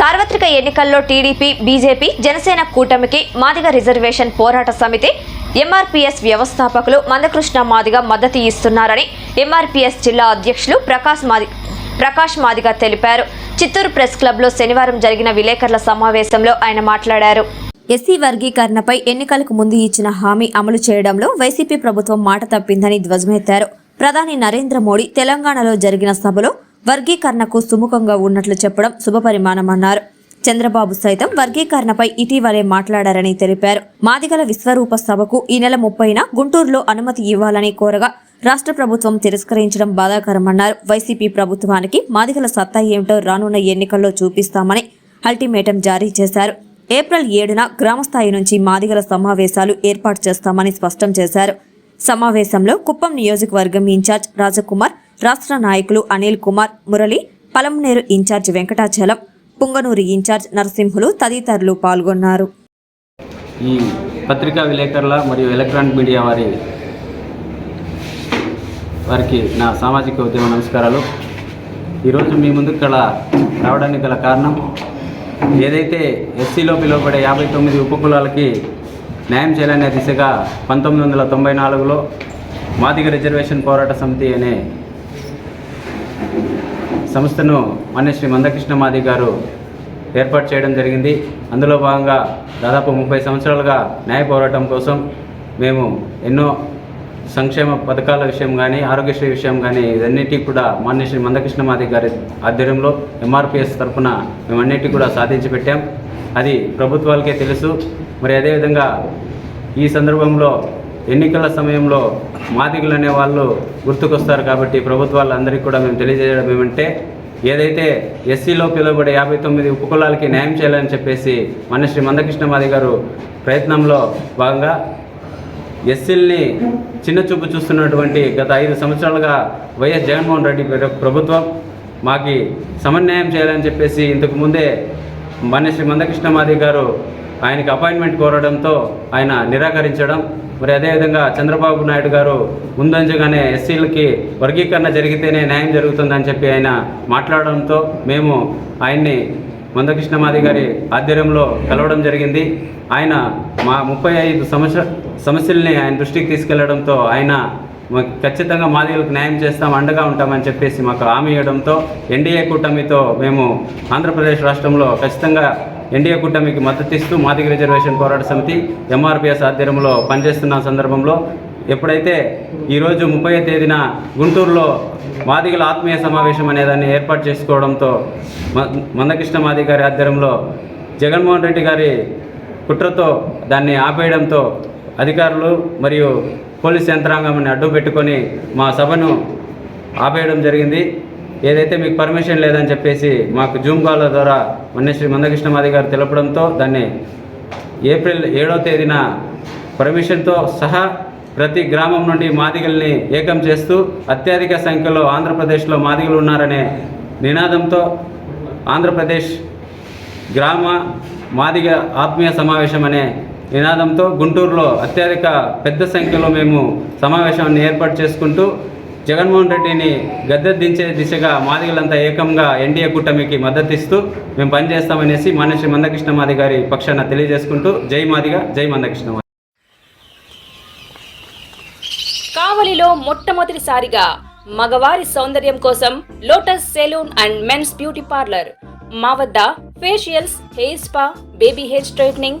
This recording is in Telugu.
సార్వత్రిక ఎన్నికల్లో టీడీపీ బీజేపీ జనసేన కూటమికి మాదిగ రిజర్వేషన్ పోరాట సమితి ఎంఆర్పీఎస్ వ్యవస్థాపకులు మందకృష్ణ మాదిగ మద్దతు ఇస్తున్నారని ఎంఆర్పీఎస్ జిల్లా అధ్యక్షులు ప్రకాష్ మాది ప్రకాష్ మాదిగ తెలిపారు. చిత్తూరు ప్రెస్ క్లబ్లో శనివారం జరిగిన విలేకరుల సమావేశంలో ఆయన మాట్లాడారు. ఎస్సీ వర్గీకరణపై ఎన్నికలకు ముందు ఇచ్చిన హామీ అమలు చేయడంలో వైసీపీ ప్రభుత్వం మాట తప్పిందని ధ్వజమెత్తారు. ప్రధాని నరేంద్ర మోడీ తెలంగాణలో జరిగిన సభలో వర్గీకరణకు సుముఖంగా ఉన్నట్లు చెప్పడం శుభపరిమాణమన్నారు చంద్రబాబు సైతం వర్గీకరణపై ఇటీవలే మాట్లాడారని తెలిపారు. మాదిగల విశ్వరూప సభకు ఈ నెల ముప్పైన గుంటూరులో అనుమతి ఇవ్వాలని కోరగా రాష్ట్ర ప్రభుత్వం తిరస్కరించడం బాధాకరమన్నారు. వైసీపీ ప్రభుత్వానికి మాదిగల సత్తా ఏమిటో రానున్న ఎన్నికల్లో చూపిస్తామని అల్టిమేటం జారీ చేశారు. ఏప్రిల్ ఏడున గ్రామస్థాయి నుంచి మాదిగల సమావేశాలు ఏర్పాటు చేస్తామని స్పష్టం చేశారు. సమావేశంలో కుప్పం నియోజకవర్గం ఇన్ఛార్జ్ రాజకుమార్ రాష్ట్ర నాయకులు Anil Kumar Murali Palamaneru in charge Venkatachalam Punganur in charge Narasimhulu తదితరులు పాల్గొన్నారు. ఈ పత్రికా విలేకరుల మరియు ఎలక్ట్రానిక్ మీడియా వారి వారికి నా సామాజిక ఉద్యమ నమస్కారాలు. ఈరోజు మీ ముందుకు ఇక్కడ రావడానికి గల కారణం ఏదైతే ఎస్సీలో పిలువబడే యాభై తొమ్మిది ఉపకులాలకి న్యాయం చేయాలనే దిశగా పంతొమ్మిది వందల తొంభై నాలుగులో మాదిగ రిజర్వేషన్ పోరాట సమితి అనే సంస్థను మాన్య శ్రీ మందకృష్ణ మాది గారు ఏర్పాటు చేయడం జరిగింది. అందులో భాగంగా దాదాపు ముప్పై సంవత్సరాలుగా న్యాయ పోరాటం కోసం మేము ఎన్నో సంక్షేమ పథకాల విషయం కానీ ఆరోగ్యశ్రీ విషయం కానీ ఇవన్నిటికీ కూడా మాన్య శ్రీ మందకృష్ణ మాది గారి ఆధ్వర్యంలో ఎంఆర్పిఎస్ తరఫున మేము అన్నిటికీ కూడా సాధించి పెట్టాం. అది ప్రభుత్వాలకే తెలుసు. మరి అదేవిధంగా ఈ సందర్భంలో ఎన్నికల సమయంలో మాదిగులు అనే వాళ్ళు గుర్తుకొస్తారు కాబట్టి ప్రభుత్వాలందరికీ కూడా మేము తెలియజేయడం ఏమంటే ఏదైతే ఎస్సీలో పిలువబడే యాభై తొమ్మిది ఉపకులాలకి న్యాయం చేయాలని చెప్పేసి మన శ్రీ మందకృష్ణ మాది గారు ప్రయత్నంలో భాగంగా ఎస్సీల్ని చిన్న చూపు చూస్తున్నటువంటి గత ఐదు సంవత్సరాలుగా వైఎస్ జగన్మోహన్ రెడ్డి ప్రభుత్వం మాకి సమన్వయం చేయాలని చెప్పేసి ఇంతకు ముందే మన శ్రీ మందకృష్ణ మాది గారు ఆయనకి అపాయింట్మెంట్ కోరడంతో ఆయన నిరాకరించడం. మరి అదేవిధంగా చంద్రబాబు నాయుడు గారు ముందంజగానే ఎస్సీలకి వర్గీకరణ జరిగితేనే న్యాయం జరుగుతుందని చెప్పి ఆయన మాట్లాడడంతో మేము ఆయన్ని మందకృష్ణ మాది గారి ఆధ్వర్యంలో కలవడం జరిగింది. ఆయన మా ముప్పై ఐదు సంవత్సర సమస్యల్ని ఆయన దృష్టికి తీసుకెళ్ళడంతో ఆయన ఖచ్చితంగా మాదిగలకు న్యాయం చేస్తాం అండగా ఉంటామని చెప్పేసి మాకు హామీ ఇవ్వడంతో ఎన్డీఏ కూటమితో మేము ఆంధ్రప్రదేశ్ రాష్ట్రంలో ఖచ్చితంగా ఎన్డీఏ కూటమికి మద్దతు ఇస్తూ మాదిగ రిజర్వేషన్ పోరాట సమితి ఎంఆర్పిఎస్ ఆధ్వర్యంలో పనిచేస్తున్న సందర్భంలో ఎప్పుడైతే ఈరోజు ముప్పై తేదీన గుంటూరులో మాదిగల ఆత్మీయ సమావేశం అనేదాన్ని ఏర్పాటు చేసుకోవడంతో మ- మందకృష్ణ మాది గారి ఆధ్వర్యంలో జగన్మోహన్ రెడ్డి గారి కుట్రతో దాన్ని ఆపేయడంతో అధికారులు మరియు పోలీస్ యంత్రాంగాన్ని అడ్డు పెట్టుకొని మా సభను ఆపేయడం జరిగింది. ఏదైతే మీకు పర్మిషన్ లేదని చెప్పేసి మాకు జూమ్ కాల్ ద్వారా మొన్న శ్రీ మందకృష్ణ మాది గారు తెలపడంతో దాన్ని ఏప్రిల్ ఏడో తేదీన పర్మిషన్తో సహా ప్రతి గ్రామం నుండి మాదిగల్ని ఏకం చేస్తూ అత్యధిక సంఖ్యలో ఆంధ్రప్రదేశ్లో మాదిగలు ఉన్నారనే నినాదంతో ఆంధ్రప్రదేశ్ గ్రామ మాదిగ ఆత్మీయ సమావేశం అనే నినాదంతో గుంటూరులో అత్యధిక పెద్ద సంఖ్యలో మేము సమావేశాన్ని ఏర్పాటు చేసుకుంటూ జగన్మోహన్ రెడ్డిని గద్దె దించే దిశగా మాదిగలంతా ఏకంగా ఎన్డీఏ కూటమికి మద్దతిస్తూ మేము పనిచేస్తామనేసి మానేశ్వరి మందకృష్ణ మాది గారి పక్షాన తెలియజేసుకుంటూ జై మాదిగ జై మందకృష్ణ మాది. కావలిలో మొట్టమొదటిసారిగా మగవారి సౌందర్యం కోసం lotus salon and men's beauty parlour. మా వద్ద facials hair spa baby hair straightening